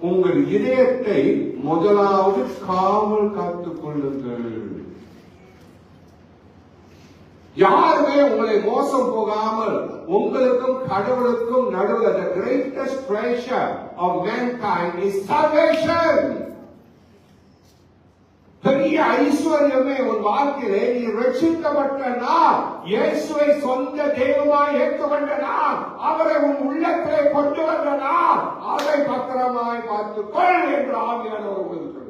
உங்கள் இதயத்தை முதலாவது காவல் காத்துக் கொள்ளுங்கள். யாருமே உங்களை மோசம் போகாமல் உங்களுக்கும் கடவுளுக்கும் நடுவில் the greatest treasure of mankind is salvation ஐஸ்வர்யமே உன் வாழ்க்கையிலே நீ ரட்சிக்கப்பட்ட நாள். இயேசுவை சொந்த தெய்வமாய் ஏற்றுக்கொண்ட நாள். அவரை உன் உள்ளத்திலே கொண்டு வந்த நாள். அதை பத்திரமாய் பார்த்துக்கொள் என்று ஆவியானவர் உங்களுக்கு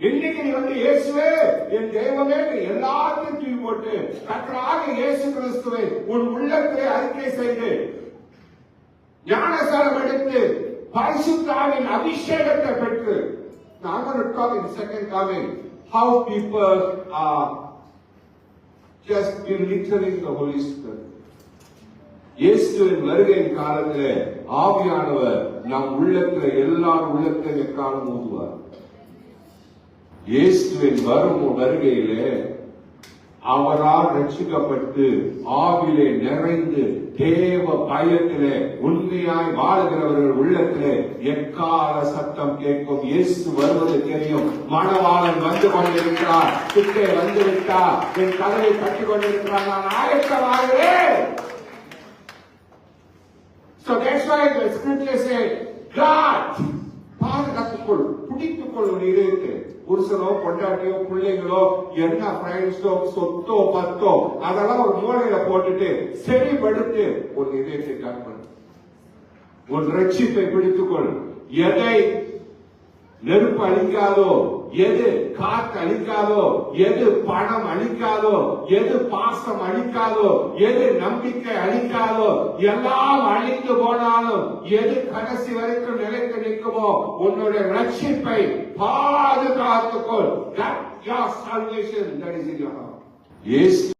இன்னைக்கு நீ வந்து இயேசுவே என் தெய்வமே எல்லாத்தையும் தூக்கி போட்டு கத்தராக இயேசு கிறிஸ்துவை உன் உள்ளத்திலே அறிக்கை செய்து ஞானசாரம் எடுத்து பரிசுத்தாவின் அபிஷேகத்தை பெற்று Now I'm going to talk in the second coming how people are just belittling the Holy Spirit. இயேசுவின் வருகையின் காலத்திலே ஆவியானவர் நம் உள்ளத்திலே எல்லார் உள்ளத்திலே எக்காலம் ஊதுவார் இயேசுவின் வரும் வருகையிலே அவரால் ரட்சிக்கப்பட்டு ஆவிலே நிறைந்து தேவ பயத்திலே உண்மையாய் வாழ்கிறவர்கள் உள்ளத்திலே எக்கால சத்தம் கேட்கும் இயேசு வருவது தெரியும். மணவாளன் வந்து கொண்டிருக்கிறார். கிட்டே வந்து விட்டார் என் கதவை கட்டிக் கொண்டிருக்கிறார். நான் ஆயத்தமாகிறேன். So that's why the scripture said, God, பாதுகாத்துக்கொள் பிடித்துக்கொள் ஒரு இருக்கு புருஷனோ பொண்டாட்டியோ பிள்ளைங்களோ என்ன ஃப்ரெண்ட்ஸோ சொத்தோ பத்தோ அதெல்லாம் ஒரு மூலையில போட்டுட்டு செறிபடுத்து ஒரு இதயத்தை காப்பது உன் ரட்சிப்பை பிடித்துக்கொள். எதை நெருப்பு அழிக்காதோ எது காத்து அழிக்காதோ எது பணம் அழிக்காதோ எது பாசம் அழிக்காதோ எது நம்பிக்கை அழிக்காதோ எல்லாம் அழிந்து போனாலும் எது கடைசி வரைக்கும் நிலைத்து நிற்குமோ உன்னுடைய ரட்சிப்பை பாதுகாத்துக்கொள் That your salvation that is in your heart. Yes.